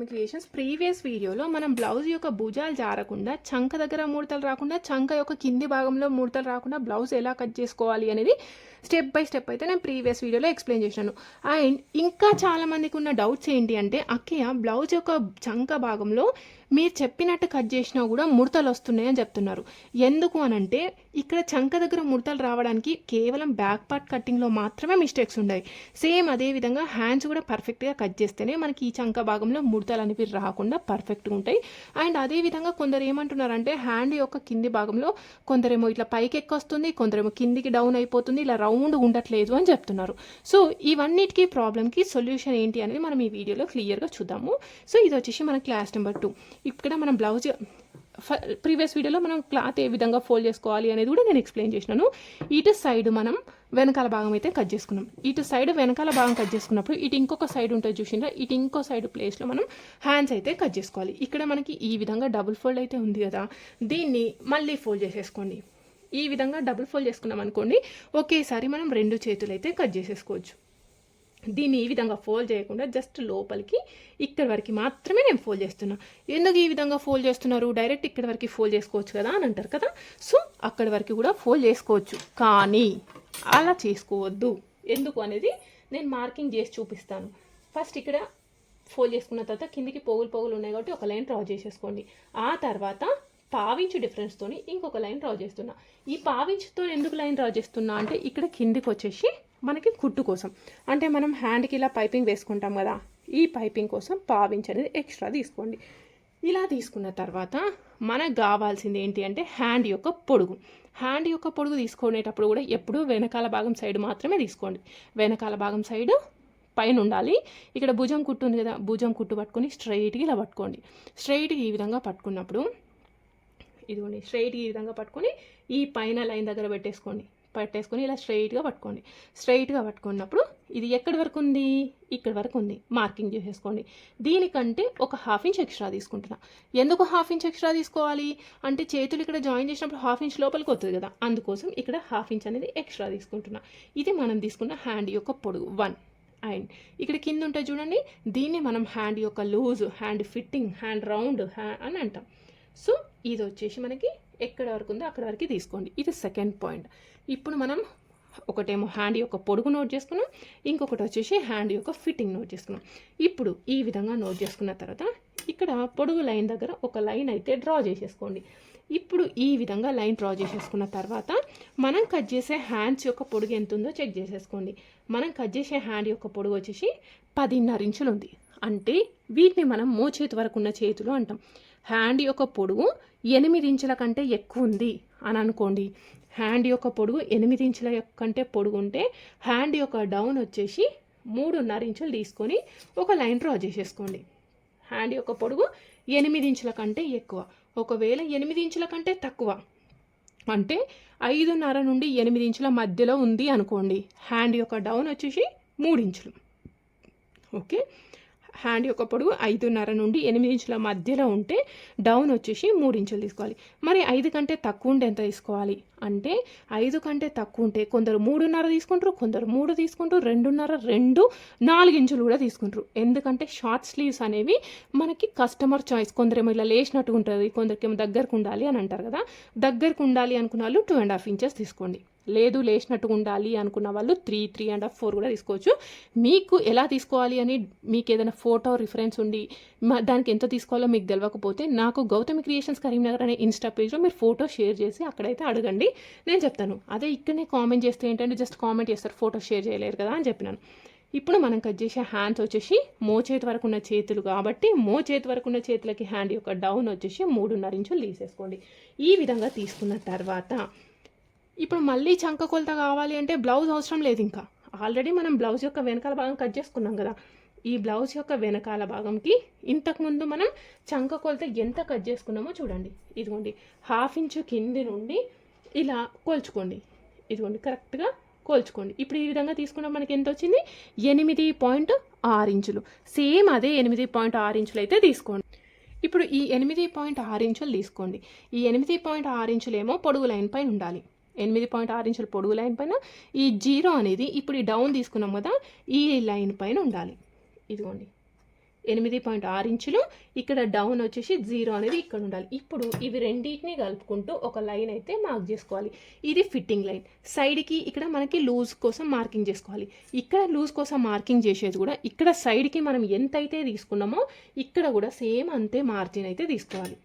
మీ creations previous వీడియోలో మనం blouse యొక్క భుజాలు జారకుండా చంక దగ్గర ముడతలు రాకుండా చంక యొక్క కింది భాగంలో ముడతలు రాకుండా బ్లౌజ్ ఎలా కట్ చేసుకోవాలి అనేది స్టెప్ బై స్టెప్ అయితే నేను ప్రీవియస్ వీడియోలో ఎక్స్ప్లెయిన్ చేశాను. అండ్ ఇంకా చాలా మందికి ఉన్న డౌట్స్ ఏంటి అంటే అక్కయ్య బ్లౌజ్ యొక్క చంక భాగంలో మీరు చెప్పినట్టు కట్ చేసినా కూడా ముడతలు వస్తున్నాయని చెప్తున్నారు. ఎందుకు అని అంటే ఇక్కడ చంక దగ్గర ముడతలు రావడానికి కేవలం బ్యాక్ పార్ట్ కట్టింగ్లో మాత్రమే మిస్టేక్స్ ఉన్నాయి సేమ్ అదే విధంగా హ్యాండ్స్ కూడా పర్ఫెక్ట్గా కట్ చేస్తేనే మనకి ఈ చంక భాగంలో ముడతలు అనేవి రాకుండా పర్ఫెక్ట్గా ఉంటాయి. అండ్ అదే విధంగా కొందరు ఏమంటున్నారంటే హ్యాండ్ యొక్క కింది భాగంలో కొందరేమో ఇట్లా పైకి ఎక్కొస్తుంది కొందరేమో కిందికి డౌన్ అయిపోతుంది ఇలా రౌండ్ ఉండట్లేదు అని చెప్తున్నారు. సో ఇవన్నిటికీ ప్రాబ్లమ్కి సొల్యూషన్ ఏంటి అనేది మనం ఈ వీడియోలో క్లియర్గా చూద్దాము. సో ఇది వచ్చేసి మన క్లాస్ నెంబర్ టూ ఇక్కడ మనం బ్లౌజ్ ప్రీవియస్ వీడియోలో మనం క్లాత్ ఏ విధంగా ఫోల్డ్ చేసుకోవాలి అనేది కూడా నేను ఎక్స్ప్లెయిన్ చేసినాను. ఇటు సైడ్ మనం వెనకాల భాగం అయితే కట్ చేసుకున్నాం. ఇటు సైడ్ వెనకాల భాగం కట్ చేసుకున్నప్పుడు ఇటు ఇంకొక సైడ్ ఉంటుంది చూసిండ్రా? ఇటు ఇంకో సైడ్ ప్లేస్లో మనం హ్యాండ్స్ అయితే కట్ చేసుకోవాలి. ఇక్కడ మనకి ఈ విధంగా డబుల్ ఫోల్డ్ అయితే ఉంది కదా. దీన్ని మళ్ళీ ఫోల్డ్ చేసేసుకోండి. ఈ విధంగా డబుల్ ఫోల్డ్ చేసుకున్నాం అనుకోండి ఒకేసారి మనం రెండు చేతులు అయితే కట్ చేసేసుకోవచ్చు. దీన్ని ఈ విధంగా ఫోల్డ్ చేయకుండా జస్ట్ లోపలికి ఇక్కడ వరకు మాత్రమే నేను ఫోల్డ్ చేస్తున్నా. ఎందుకు ఈ విధంగా ఫోల్డ్ చేస్తున్నారు? డైరెక్ట్ ఇక్కడ వరకు ఫోల్డ్ చేసుకోవచ్చు కదా అని అంటారు కదా. సో అక్కడి వరకు కూడా ఫోల్డ్ చేసుకోవచ్చు. కానీ అలా చేసుకోవద్దు. ఎందుకు అనేది నేను మార్కింగ్ చేసి చూపిస్తాను. ఫస్ట్ ఇక్కడ ఫోల్డ్ చేసుకున్న తర్వాత కిందికి పోగులు పోగులు ఉన్నాయి కాబట్టి ఒక లైన్ డ్రా చేసేసుకోండి. ఆ తర్వాత పావించు డిఫరెన్స్తోని ఇంకొక లైన్ డ్రా చేస్తున్నా. ఈ పావించుతో ఎందుకు లైన్ డ్రా చేస్తున్నా అంటే ఇక్కడ కిందికి వచ్చేసి మనకి కుట్టు కోసం. అంటే మనం హ్యాండ్కి ఇలా పైపింగ్ వేసుకుంటాం కదా ఈ పైపింగ్ కోసం పావించ్ అనేది ఎక్స్ట్రా తీసుకోండి. ఇలా తీసుకున్న తర్వాత మనకు కావాల్సింది ఏంటి అంటే హ్యాండ్ యొక్క పొడుగు. హ్యాండ్ యొక్క పొడుగు తీసుకునేటప్పుడు కూడా ఎప్పుడూ వెనకాల భాగం సైడ్ మాత్రమే తీసుకోండి. వెనకాల భాగం సైడ్ పైన ఉండాలి. ఇక్కడ భుజం కుట్టు ఉంది కదా భుజం కుట్టు పట్టుకొని స్ట్రైట్గా ఇలా పట్టుకోండి. స్ట్రైట్గా ఈ విధంగా పట్టుకున్నప్పుడు ఇదిగోండి స్ట్రైట్గా ఈ విధంగా పట్టుకొని ఈ పైన లైన్ దగ్గర పెట్టేసుకోండి. పట్టేసుకొని ఇలా స్ట్రైట్గా పట్టుకోండి. స్ట్రైట్గా పట్టుకున్నప్పుడు ఇది ఎక్కడి వరకు ఉంది? ఇక్కడ వరకు ఉంది. మార్కింగ్ చేసేసుకోండి. దీనికంటే ఒక హాఫ్ ఇంచ్ ఎక్స్ట్రా తీసుకుంటున్నా. ఎందుకు హాఫ్ ఇంచ్ ఎక్స్ట్రా తీసుకోవాలి? అంటే చేతులు ఇక్కడ జాయిన్ చేసినప్పుడు హాఫ్ ఇంచ్ లోపలికి వస్తుంది కదా. అందుకోసం ఇక్కడ హాఫ్ ఇంచ్ అనేది ఎక్స్ట్రా తీసుకుంటున్నా. ఇది మనం తీసుకున్న హ్యాండ్ యొక్క పొడుగు. వన్ అండ్ ఇక్కడ కింద ఉంటుంది చూడండి దీన్ని మనం హ్యాండ్ యొక్క loose hand fitting hand round హ్యా అని అంటాం. సో ఇది వచ్చేసి మనకి ఎక్కడ వరకు ఉందో అక్కడ వరకు తీసుకోండి. ఇది సెకండ్ పాయింట్ ఇప్పుడు మనం ఒకటేమో హ్యాండ్ యొక్క పొడుగు నోట్ చేసుకున్నాం. ఇంకొకటి వచ్చేసి హ్యాండ్ యొక్క ఫిట్టింగ్ నోట్ చేసుకున్నాం. ఇప్పుడు ఈ విధంగా నోట్ చేసుకున్న తర్వాత ఇక్కడ పొడుగు లైన్ దగ్గర ఒక లైన్ అయితే డ్రా చేసేసుకోండి. ఇప్పుడు ఈ విధంగా లైన్ డ్రా చేసేసుకున్న తర్వాత మనం కట్ చేసే హ్యాండ్స్ యొక్క పొడుగు ఎంత ఉందో చెక్ చేసేసుకోండి. మనం కట్ చేసే హ్యాండ్ యొక్క పొడుగు వచ్చేసి పదిన్నర ఇంచులు ఉంది. అంటే వీటిని మనం మోచేతి వరకు ఉన్న చేతులు అంటాం. హ్యాండ్ యొక్క పొడుగు ఎనిమిది ఇంచుల కంటే ఎక్కువ ఉంది అని అనుకోండి. హ్యాండ్ యొక్క పొడుగు ఎనిమిది ఇంచుల కంటే పొడుగు ఉంటే హ్యాండ్ యొక్క డౌన్ వచ్చేసి మూడున్నర ఇంచులు తీసుకొని ఒక లైన్ డ్రా చేసేసుకోండి. హ్యాండ్ యొక్క పొడుగు ఎనిమిది ఇంచుల కంటే ఎక్కువ. ఒకవేళ ఎనిమిది ఇంచుల కంటే తక్కువ అంటే ఐదున్నర నుండి ఎనిమిది ఇంచుల మధ్యలో ఉంది అనుకోండి. హ్యాండ్ యొక్క డౌన్ వచ్చేసి మూడు ఇంచులు. ఓకే? హ్యాండ్ యొక్క పొడవు ఐదున్నర నుండి ఎనిమిది ఇంచుల మధ్యలో ఉంటే డౌన్ వచ్చేసి మూడు ఇంచులు తీసుకోవాలి. మరి ఐదు కంటే తక్కువ ఉంటే ఎంత తీసుకోవాలి? అంటే ఐదు కంటే తక్కువ ఉంటే కొందరు మూడున్నర తీసుకుంటారు కొందరు మూడు తీసుకుంటారు రెండున్నర రెండు నాలుగు ఇంచులు కూడా తీసుకుంటారు. ఎందుకంటే షార్ట్ స్లీవ్స్ అనేవి మనకి కస్టమర్ చాయిస్ కొందరేమో ఇలా లేచినట్టు ఉంటుంది కొందరికేమో దగ్గరకు ఉండాలి అని అంటారు కదా దగ్గరకు ఉండాలి అనుకున్న వాళ్ళు టూ అండ్ హాఫ్ ఇంచెస్ తీసుకోండి. లేదు లేచినట్టుగా ఉండాలి అనుకున్న వాళ్ళు three three and half four కూడా తీసుకోవచ్చు. మీకు ఎలా తీసుకోవాలి అని మీకు ఏదైనా ఫోటో రిఫరెన్స్ ఉండి మా- దానికి ఎంత తీసుకోవాలో మీకు తెలియకపోతే నాకు గౌతమి క్రియేషన్స్ కరీంనగర్ అనే ఇన్స్టా పేజ్లో మీరు ఫోటో షేర్ చేసి అక్కడైతే అడగండి. నేను చెప్తాను. అదే ఇక్కడనే కామెంట్ చేస్తే ఏంటంటే జస్ట్ కామెంట్ చేస్తారు ఫోటో షేర్ చేయలేరు కదా అని చెప్పినాను. ఇప్పుడు మనం కట్ చేసే హ్యాండ్స్ వచ్చేసి మో చేతి వరకు ఉన్న చేతులు కాబట్టి మో చేతి వరకు ఉన్న చేతులకి హ్యాండ్ యొక్క డౌన్ వచ్చేసి మూడున్నర ఇంచులు తీసేసుకోండి. ఈ విధంగా తీసుకున్న తర్వాత ఇప్పుడు మళ్ళీ చంక కొలత కావాలి అంటే బ్లౌజ్ అవసరం లేదు ఇంకా. ఆల్రెడీ మనం బ్లౌజ్ యొక్క వెనకాల భాగం కట్ చేసుకున్నాం కదా. ఈ బ్లౌజ్ యొక్క వెనకాల భాగంకి ఇంతకుముందు మనం చంక కొలత ఎంత కట్ చేసుకున్నామో చూడండి. ఇదిగోండి హాఫ్ ఇంచు కింది నుండి ఇలా కోల్చుకోండి. ఇదిగోండి కరెక్ట్గా కోల్చుకోండి. ఇప్పుడు ఈ విధంగా తీసుకున్న మనకి ఎంత వచ్చింది? ఎనిమిది పాయింట్ ఆరు ఇంచులు. సేమ్ అదే ఎనిమిది పాయింట్ ఆరు ఇంచులు అయితే తీసుకోండి. ఇప్పుడు ఈ ఎనిమిది పాయింట్ ఆరు ఇంచులు తీసుకోండి. ఈ ఎనిమిది పాయింట్ ఆరు ఇంచులు ఏమో పొడుగు లైన్ పైన ఉండాలి. ఎనిమిది పాయింట్ ఆరు ఇంచుల పొడుగు లైన్ పైన ఈ జీరో అనేది ఇప్పుడు ఈ డౌన్ తీసుకున్నాం కదా ఈ లైన్ పైన ఉండాలి. ఇదిగోండి. ఎనిమిది పాయింట్ ఆరు ఇంచులు ఇక్కడ డౌన్ వచ్చేసి జీరో అనేది ఇక్కడ ఉండాలి. ఇప్పుడు ఇవి రెండింటిని కలుపుకుంటూ ఒక లైన్ అయితే మార్క్ చేసుకోవాలి. ఇది ఫిట్టింగ్ లైన్. సైడ్కి ఇక్కడ మనకి లూజ్ కోసం మార్కింగ్ చేసుకోవాలి. ఇక్కడ లూజ్ కోసం మార్కింగ్ చేసేది కూడా ఇక్కడ సైడ్కి మనం ఎంత అయితే తీసుకున్నామో ఇక్కడ కూడా సేమ్ అంతే మార్జిన్ అయితే తీసుకోవాలి.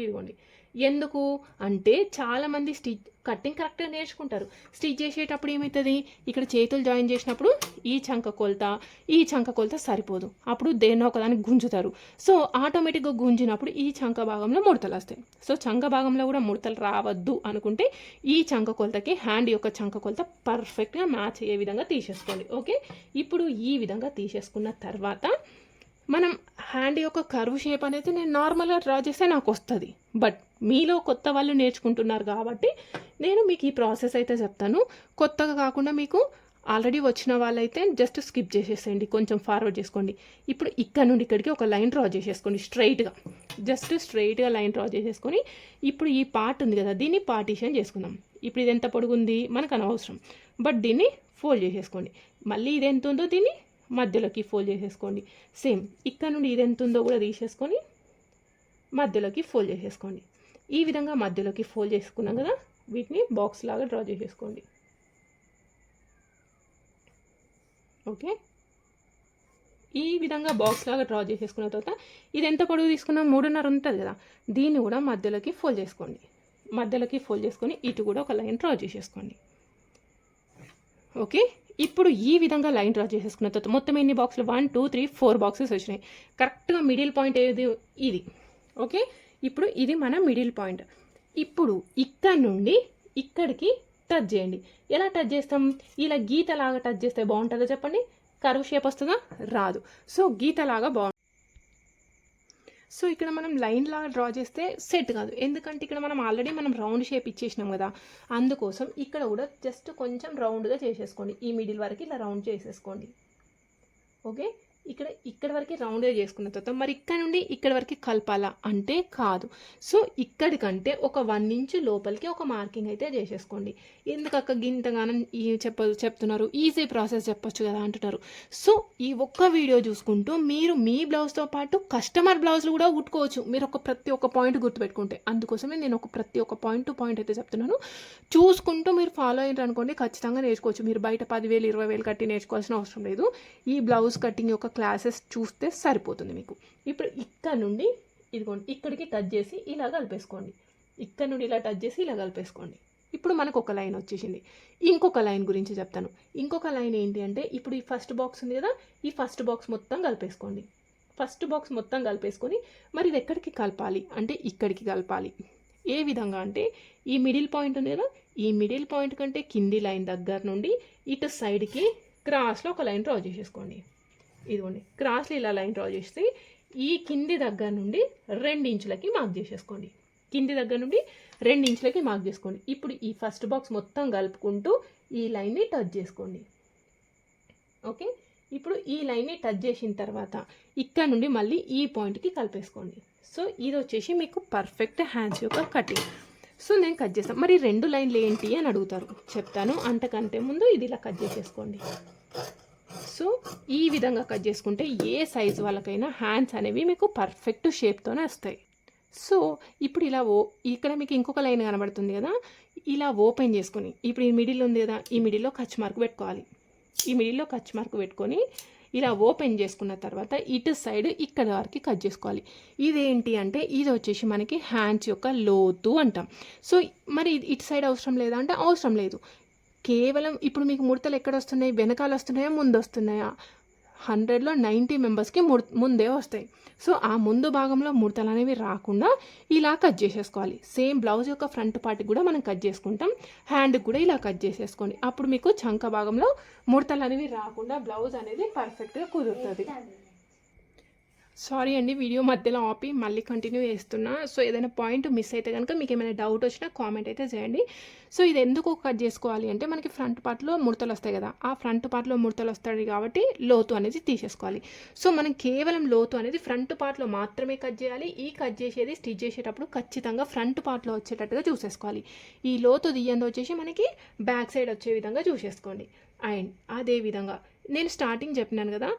ఇదిగోండి. ఎందుకు? అంటే చాలామంది స్టిచ్ కటింగ్ కరెక్ట్గా నేర్చుకుంటారు. స్టిచ్ చేసేటప్పుడు ఏమవుతుంది ఇక్కడ చేతులు జాయిన్ చేసినప్పుడు ఈ చంక కొలత ఈ చంక కొలత సరిపోదు. అప్పుడు దేన్నో ఒకదానికి గుంజుతారు. సో ఆటోమేటిక్గా గుంజినప్పుడు ఈ చంక భాగంలో ముడతలు వస్తాయి. సో చంక భాగంలో కూడా ముడతలు రావద్దు అనుకుంటే ఈ చంక కొలతకి హ్యాండ్ యొక్క చంక కొలత పర్ఫెక్ట్గా మ్యాచ్ అయ్యే విధంగా తీసేసుకోండి. ఓకే? ఇప్పుడు ఈ విధంగా తీసేసుకున్న తర్వాత మనం హ్యాండ్ యొక్క కర్వ్ షేప్ అనేది నేను నార్మల్గా డ్రా చేస్తే నాకు వస్తుంది. బట్ మీలో కొత్త వాళ్ళు నేర్చుకుంటున్నారు కాబట్టి నేను మీకు ఈ ప్రాసెస్ అయితే చెప్తాను. కొత్తగా కాకుండా మీకు ఆల్రెడీ వచ్చిన వాళ్ళైతే జస్ట్ స్కిప్ చేసేసేయండి. కొంచెం ఫార్వర్డ్ చేసుకోండి. ఇప్పుడు ఇక్కడ నుండి ఇక్కడికి ఒక లైన్ డ్రా చేసేసుకోండి స్ట్రైట్గా. జస్ట్ స్ట్రైట్గా లైన్ డ్రా చేసేసుకొని ఇప్పుడు ఈ పార్ట్ ఉంది కదా దీన్ని పార్టీషన్ చేసుకుందాం. ఇప్పుడు ఇది ఎంత పొడుగుంది? మనకు అనవసరం. బట్ దీన్ని ఫోల్డ్ చేసేసుకోండి. మళ్ళీ ఇది ఎంత ఉందో దీన్ని మధ్యలోకి ఫోల్డ్ చేసేసుకోండి. సేమ్ ఇక్కడ నుండి ఇది ఎంత ఉందో కూడా తీసేసుకొని మధ్యలోకి ఫోల్డ్ చేసేసుకోండి. ఈ విధంగా మధ్యలోకి ఫోల్డ్ చేసుకున్నాం కదా వీటిని బాక్స్ లాగా డ్రా చేసేసుకోండి. ఓకే? ఈ విధంగా బాక్స్ లాగా డ్రా చేసేసుకున్న తర్వాత ఇది ఎంత పొడుగు తీసుకున్నా మూడున్నర ఉంటుంది కదా దీన్ని కూడా మధ్యలోకి ఫోల్డ్ చేసుకోండి. మధ్యలోకి ఫోల్డ్ చేసుకొని ఇటు కూడా ఒక లైన్ డ్రా చేసేసుకోండి. ఓకే? ఇప్పుడు ఈ విధంగా లైన్ డ్రా చేసేసుకున్న తర్వాత మొత్తం ఎన్ని బాక్సులు? One two three four boxes వచ్చినాయి. కరెక్ట్గా మిడిల్ పాయింట్ ఏది? ఇది. ఓకే? ఇప్పుడు ఇది మన మిడిల్ పాయింట్. ఇప్పుడు ఇక్కడ నుండి ఇక్కడికి టచ్ చేయండి. ఎలా టచ్ చేస్తాం? ఇలా గీతలాగా టచ్ చేస్తే బాగుంటుందో చెప్పండి? కరువు షేప్ వస్తుందా? రాదు. సో గీతలాగా బాగుంటుంది. సో ఇక్కడ మనం లైన్ లాగా డ్రా చేస్తే సెట్ కాదు. ఎందుకంటే ఇక్కడ మనం ఆల్రెడీ మనం రౌండ్ షేప్ ఇచ్చేసినాం కదా. అందుకోసం ఇక్కడ కూడా జస్ట్ కొంచెం రౌండ్గా చేసేసుకోండి. ఈ మిడిల్ వరకు ఇలా రౌండ్ చేసేసుకోండి. ఓకే ఇక్కడ ఇక్కడ వరకు రౌండ్గా చేసుకున్న తర్వాత మరి ఇక్కడ నుండి ఇక్కడ వరకు కలపాలా? అంటే కాదు. సో ఇక్కడికంటే ఒక వన్ ఇంచ్ లోపలికి ఒక మార్కింగ్ అయితే చేసేసుకోండి. ఎందుకక్క గింతగానం ఈ చెప్ప చెప్తున్నారు? ఈజీ ప్రాసెస్ చెప్పొచ్చు కదా అంటున్నారు. సో ఈ ఒక్క వీడియో చూసుకుంటూ మీరు మీ బ్లౌజ్తో పాటు కస్టమర్ బ్లౌజ్లు కూడా కుట్టుకోవచ్చు మీరు ఒక ప్రతి ఒక్క పాయింట్ గుర్తుపెట్టుకుంటే. అందుకోసమే నేను ఒక ప్రతి ఒక్క పాయింట్ టు పాయింట్ అయితే చెప్తున్నాను. చూసుకుంటూ మీరు ఫాలో అయ్యారు అనుకోండి ఖచ్చితంగా నేర్చుకోవచ్చు. మీరు బయట పదివేలు ఇరవై వేలు కట్టి నేర్చుకోవాల్సిన అవసరం లేదు. ఈ బ్లౌజ్ కటింగ్ యొక్క క్లాసెస్ చూస్తే సరిపోతుంది మీకు. ఇప్పుడు ఇక్కడ నుండి ఇదిగోండి ఇక్కడికి టచ్ చేసి ఇలా కలిపేసుకోండి. ఇక్కడ నుండి ఇలా టచ్ చేసి ఇలా కలిపేసుకోండి. ఇప్పుడు మనకు ఒక లైన్ వచ్చేసింది. ఇంకొక లైన్ గురించి చెప్తాను. ఇంకొక లైన్ ఏంటి అంటే ఇప్పుడు ఈ ఫస్ట్ బాక్స్ ఉంది కదా ఈ ఫస్ట్ బాక్స్ మొత్తం కలిపేసుకోండి. ఫస్ట్ బాక్స్ మొత్తం కలిపేసుకొని మరి ఇది ఎక్కడికి కలపాలి? అంటే ఇక్కడికి కలపాలి. ఏ విధంగా అంటే ఈ మిడిల్ పాయింట్ ఉంది కదా ఈ మిడిల్ పాయింట్ కంటే కింది లైన్ దగ్గర నుండి ఇటు సైడ్కి క్రాస్లో ఒక లైన్ డ్రా చేసేసుకోండి. ఇదిగోండి. క్రాస్లో ఇలా లైన్ డ్రా చేసి ఈ కింది దగ్గర నుండి రెండు ఇంచులకి మార్క్ చేసేసుకోండి. కింది దగ్గర నుండి రెండు ఇంచులకి మార్క్ చేసుకోండి. ఇప్పుడు ఈ ఫస్ట్ బాక్స్ మొత్తం కలుపుకుంటూ ఈ లైన్ని టచ్ చేసుకోండి. ఓకే ఇప్పుడు ఈ లైన్ని టచ్ చేసిన తర్వాత ఇక్కడ నుండి మళ్ళీ ఈ పాయింట్కి కలిపేసుకోండి. సో ఇది వచ్చేసి మీకు పర్ఫెక్ట్ హ్యాండ్స్ యొక్క కటింగ్ సో నేను కట్ చేస్తాను మరి రెండు లైన్లు ఏంటి అని అడుగుతారు. చెప్తాను. అంతకంటే ముందు ఇది ఇలా కట్ చేసేసుకోండి. సో ఈ విధంగా కట్ చేసుకుంటే ఏ సైజ్ వాళ్ళకైనా హ్యాండ్స్ అనేవి మీకు పర్ఫెక్ట్ షేప్తోనే వస్తాయి. సో ఇప్పుడు ఇలా ఓ ఇక్కడ మీకు ఇంకొక లైన్ కనబడుతుంది కదా ఇలా ఓపెన్ చేసుకొని ఇప్పుడు ఈ మిడిల్ ఉంది కదా ఈ మిడిల్లో ఖర్చు మార్క్ పెట్టుకోవాలి. ఈ మిడిల్లో ఖర్చు మార్క్ పెట్టుకొని ఇలా ఓపెన్ చేసుకున్న తర్వాత ఇటు సైడ్ ఇక్కడ వరకు కట్ చేసుకోవాలి. ఇదేంటి అంటే ఇది వచ్చేసి మనకి హ్యాండ్స్ యొక్క లోతు అంటాం. సో మరి ఇది ఇటు సైడ్ అవసరం లేదా అంటే అవసరం లేదు. కేవలం ఇప్పుడు మీకు ముడతలు ఎక్కడ వస్తున్నాయి వెనకాల వస్తున్నాయా ముందు వస్తున్నాయా హండ్రెడ్లో నైంటీ మెంబర్స్కి ముందే వస్తాయి. సో ఆ ముందు భాగంలో ముడతలు అనేవి రాకుండా ఇలా కట్ చేసేసుకోవాలి. సేమ్ బ్లౌజ్ యొక్క ఫ్రంట్ పార్ట్ కూడా మనం కట్ చేసుకుంటాం. హ్యాండ్ కూడా ఇలా కట్ చేసేసుకోండి. అప్పుడు మీకు చంక భాగంలో ముడతలు అనేవి రాకుండా బ్లౌజ్ అనేది పర్ఫెక్ట్గా కుదురుతుంది. సారీ అండి వీడియో మధ్యలో ఆపి మళ్ళీ కంటిన్యూ చేస్తున్నా. సో ఏదైనా పాయింట్ మిస్ అయితే కనుక మీకు ఏమైనా డౌట్ వచ్చినా కామెంట్ అయితే చేయండి. సో ఇది ఎందుకు కట్ చేసుకోవాలి అంటే మనకి ఫ్రంట్ పార్ట్లో ముడతలు వస్తాయి కదా. ఆ ఫ్రంట్ పార్ట్లో ముడతలు వస్తాయి కాబట్టి లోతు అనేది తీసేసుకోవాలి. సో మనం కేవలం లోతు అనేది ఫ్రంట్ పార్ట్లో మాత్రమే కట్ చేయాలి. ఈ కట్ చేసేది స్టిచ్ చేసేటప్పుడు ఖచ్చితంగా ఫ్రంట్ పార్ట్లో వచ్చేటట్టుగా చూసేసుకోవాలి. ఈ లోతు దియ్యంది వచ్చేసి మనకి బ్యాక్ సైడ్ వచ్చే విధంగా చూసేసుకోండి. అండ్ అదే విధంగా నేను స్టార్టింగ్ చెప్పినాను కదా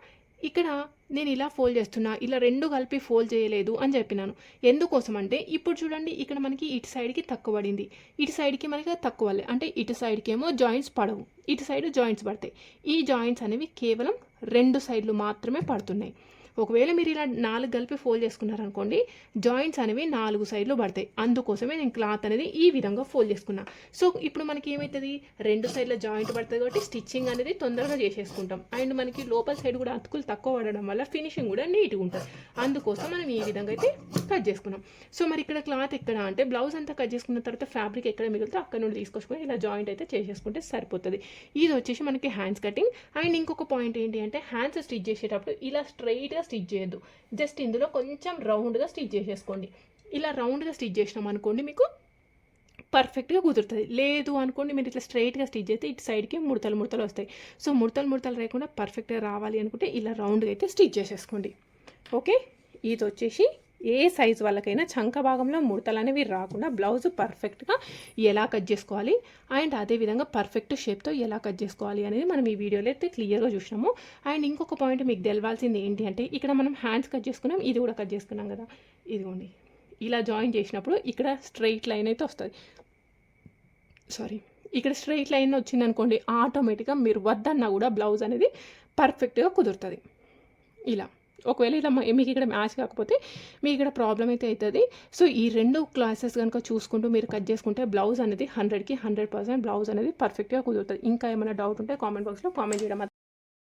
ఇక్కడ నేను ఇలా ఫోల్డ్ చేస్తున్నా ఇలా రెండు కలిపి ఫోల్డ్ చేయలేదు అని చెప్పినాను. ఎందుకోసం అంటే ఇప్పుడు చూడండి ఇక్కడ మనకి ఇటు సైడ్కి తక్కువ పడింది. ఇటు సైడ్కి మనకి తక్కువ అంటే ఇటు సైడ్కి ఏమో జాయింట్స్ పడవు. ఇటు సైడ్ జాయింట్స్ పడతాయి. ఈ జాయింట్స్ అనేవి కేవలం రెండు సైడ్లు మాత్రమే పడుతున్నాయి. ఒకవేళ మీరు ఇలా నాలుగు కలిపి ఫోల్డ్ చేసుకున్నారనుకోండి జాయింట్స్ అనేవి నాలుగు సైడ్లు పడతాయి. అందుకోసమే నేను క్లాత్ అనేది ఈ విధంగా ఫోల్డ్ చేసుకున్నా. సో ఇప్పుడు మనకి ఏమవుతుంది రెండు సైడ్ల జాయింట్ పడుతుంది కాబట్టి స్టిచ్చింగ్ అనేది తొందరగా చేసేసుకుంటాం. అండ్ మనకి లోపల సైడ్ కూడా అతుకులు తక్కువ పడడం వల్ల ఫినిషింగ్ కూడా నీట్గా ఉంటుంది. అందుకోసం మనం ఈ విధంగా అయితే కట్ చేసుకున్నాం. సో మరి ఇక్కడ క్లాత్ ఎక్కడ అంటే బ్లౌజ్ అంతా కట్ చేసుకున్న తర్వాత ఫ్యాబ్రిక్ ఎక్కడ మిగులుతో అక్కడ నుండి తీసుకొచ్చుకొని ఇలా జాయింట్ అయితే చేసేసుకుంటే సరిపోతుంది. ఇది వచ్చేసి మనకి హ్యాండ్స్ కటింగ్ అండ్ ఇంకొక పాయింట్ ఏంటి అంటే హ్యాండ్స్ స్టిచ్ చేసేటప్పుడు ఇలా స్ట్రైట్గా స్టిచ్ చేయొద్దు. జస్ట్ ఇందులో కొంచెం రౌండ్గా స్టిచ్ చేసేసుకోండి. ఇలా రౌండ్గా స్టిచ్ చేసినాం అనుకోండి మీకు పర్ఫెక్ట్గా కుదురుతుంది. లేదు అనుకోండి మీరు ఇట్లా స్ట్రైట్గా స్టిచ్ చేస్తే ఇటు సైడ్కి ముడతలు ముడతలు వస్తాయి. సో ముడతలు ముడతలు లేకుండా పర్ఫెక్ట్గా రావాలి అనుకుంటే ఇలా రౌండ్గా అయితే స్టిచ్ చేసేసుకోండి. ఓకే? ఇది వచ్చేసి ఏ సైజ్ వాళ్ళకైనా చంక భాగంలో ముడతలు అనేవి రాకుండా బ్లౌజ్ పర్ఫెక్ట్గా ఎలా కట్ చేసుకోవాలి అండ్ అదేవిధంగా పర్ఫెక్ట్ షేప్తో ఎలా కట్ చేసుకోవాలి అనేది మనం ఈ వీడియోలో అయితే క్లియర్గా చూసినాము. అండ్ ఇంకొక పాయింట్ మీకు తెలవాల్సింది ఏంటి అంటే ఇక్కడ మనం హ్యాండ్స్ కట్ చేసుకున్నాం ఇది కూడా కట్ చేసుకున్నాం కదా. ఇదిగోండి. ఇలా జాయిన్ చేసినప్పుడు ఇక్కడ స్ట్రైట్ లైన్ అయితే వస్తుంది. సారీ ఇక్కడ స్ట్రైట్ లైన్ వచ్చింది అనుకోండి ఆటోమేటిక్గా మీరు వద్దన్నా కూడా బ్లౌజ్ అనేది పర్ఫెక్ట్గా కుదురుతుంది. ఇలా. ఒకవేళ ఇలా మీకు ఇక్కడ మ్యాచ్ కాకపోతే మీకు ఇక్కడ ప్రాబ్లం అయితే అవుతుంది సో ఈ రెండు క్లాసెస్ కనుక చూసుకుంటూ మీరు కట్ చేసుకుంటే బ్లౌజ్ అనేది హండ్రెడ్కి హండ్రెడ్ పర్సెంట్ బ్లౌజ్ అనేది పర్ఫెక్ట్గా కుదురుతుంది. ఇంకా ఏమైనా డౌట్ ఉంటే కామెంట్ బాక్స్లో కామెంట్ చేయడం